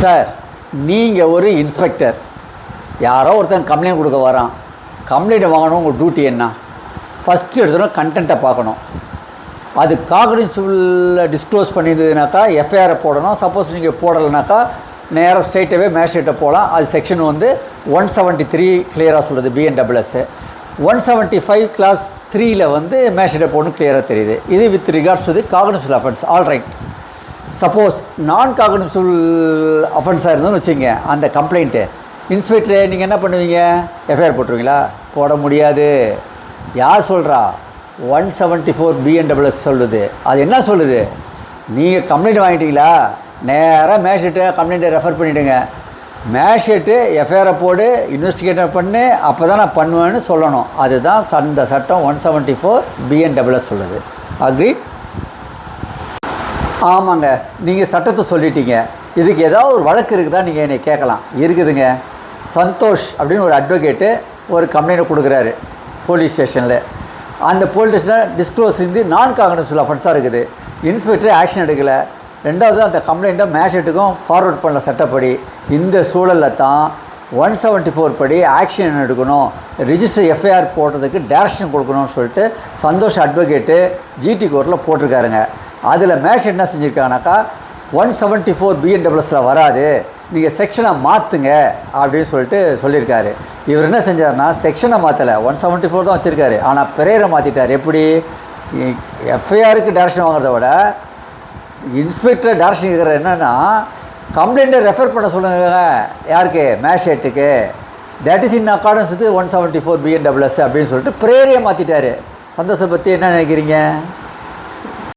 Sir நீங்கள் ஒரு inspector. யாரோ ஒருத்தன் கம்ப்ளைண்ட் கொடுக்க வரான். கம்ப்ளைண்ட் வாங்கணும் உங்கள் டியூட்டி என்ன? ஃபஸ்ட்டு எடுத்தோன்னா கண்டென்ட்டை பார்க்கணும். அது காக்னிசிபிளில் டிஸ்க்ளோஸ் பண்ணியிருந்ததுனாக்கா எஃப்ஐஆரை போடணும். சப்போஸ் நீங்கள் போடலைனாக்கா நேராக ஸ்ட்ரைட்டாகவே மேஜிஸ்ட்ரேட்டை போகலாம். அது செக்ஷன் வந்து ஒன் செவன்ட்டி த்ரீ கிளியராக சொல்லுது BNSS one seventy five class த்ரீயில் வந்து மேஜிஸ்ட்ரேட்டை போடணும் கிளியராக தெரியுது. இது with regards to cognizable offence all right suppose நான் காக்னிசிபிள் அஃபென்ஸாக இருந்ததுன்னு வச்சுங்க அந்த கம்ப்ளைண்ட்டு இன்ஸ்பெக்டரே நீங்கள் என்ன பண்ணுவீங்க? எஃப்ஐஆர் போட்டுருவீங்களா? போட முடியாது. யார் சொல்கிறா ஒன் செவன்ட்டி ஃபோர் பிஎன்டபிள்எஸ் சொல்லுது. அது என்ன சொல்லுது? நீங்கள் கம்ப்ளைண்ட் வாங்கிட்டீங்களா? நேராக மேஷிட்டு கம்ப்ளைண்ட்டை ரெஃபர் பண்ணிவிடுங்க மேஷிட்டு எஃப்ஐஆரை போடு இன்வெஸ்டிகேட்டர் பண்ணு அப்போ தான் நான் பண்ணுவேன்னு சொல்லணும். அதுதான் அந்த சட்டம் ஒன் செவன்ட்டி ஃபோர் பிஎன்டபிள்எஸ் சொல்லுது. அக்ரீட் ஆமாங்க. நீங்கள் சட்டத்தை சொல்லிட்டீங்க. இதுக்கு ஏதாவது ஒரு வழக்கு இருக்குதா நீங்கள் என்னை கேட்கலாம். இருக்குதுங்க. சந்தோஷ் அப்படின்னு ஒரு அட்வொகேட்டு ஒரு கம்ப்ளைண்ட் கொடுக்குறாரு போலீஸ் ஸ்டேஷனில் அந்த போலீஸ் ஸ்டேஷனில் டிஸ்க்ளோஸ் இருந்து நான் காங்கனபிள் அஃபென்ஸாக இருக்குது. இன்ஸ்பெக்டர் ஆக்ஷன் எடுக்கலை. ரெண்டாவது அந்த கம்ப்ளைண்ட்டை மேஷட்டுக்கும் ஃபார்வர்ட் பண்ணல சட்டப்படி. இந்த சூழலில் தான் ஒன் செவன்ட்டி ஃபோர் படி ஆக்ஷன் எடுக்கணும்? ரிஜிஸ்டர் எஃப்ஐஆர் போடுறதுக்கு டேரக்ஷன் கொடுக்கணும்னு சொல்லிட்டு சந்தோஷ் அட்வொகேட்டு ஜிடி கோர்ட்டில் போட்டிருக்காருங்க. அதில் மேஷ் என்ன செஞ்சுருக்காங்கனாக்கா ஒன் செவன்ட்டி ஃபோர் பிஎன்டபிள்யூஸில் வராது. நீங்கள் செக்ஷனை மாற்றுங்க அப்படின்னு சொல்லிட்டு சொல்லியிருக்காரு. இவர் என்ன செஞ்சார்னா செக்ஷனை மாற்றலை ஒன் செவன்ட்டி ஃபோர் தான் வச்சுருக்காரு. ஆனால் பிரேயரை மாற்றிட்டார் எப்படி? எஃப்ஐஆருக்கு டேரக்ஷன் வாங்குறத விட இன்ஸ்பெக்டர் டேரக்ஷன் இருக்கிற என்னென்னா கம்ப்ளைண்ட்டை ரெஃபர் பண்ண சொல்லுங்க. யாருக்கு? மேஷேட்டுக்கு. That is in accordance with one seventy four BNSS அப்படின்னு சொல்லிட்டு பிரேரியை மாற்றிட்டாரு சந்தோஷத்தை பற்றி என்ன நினைக்கிறீங்க?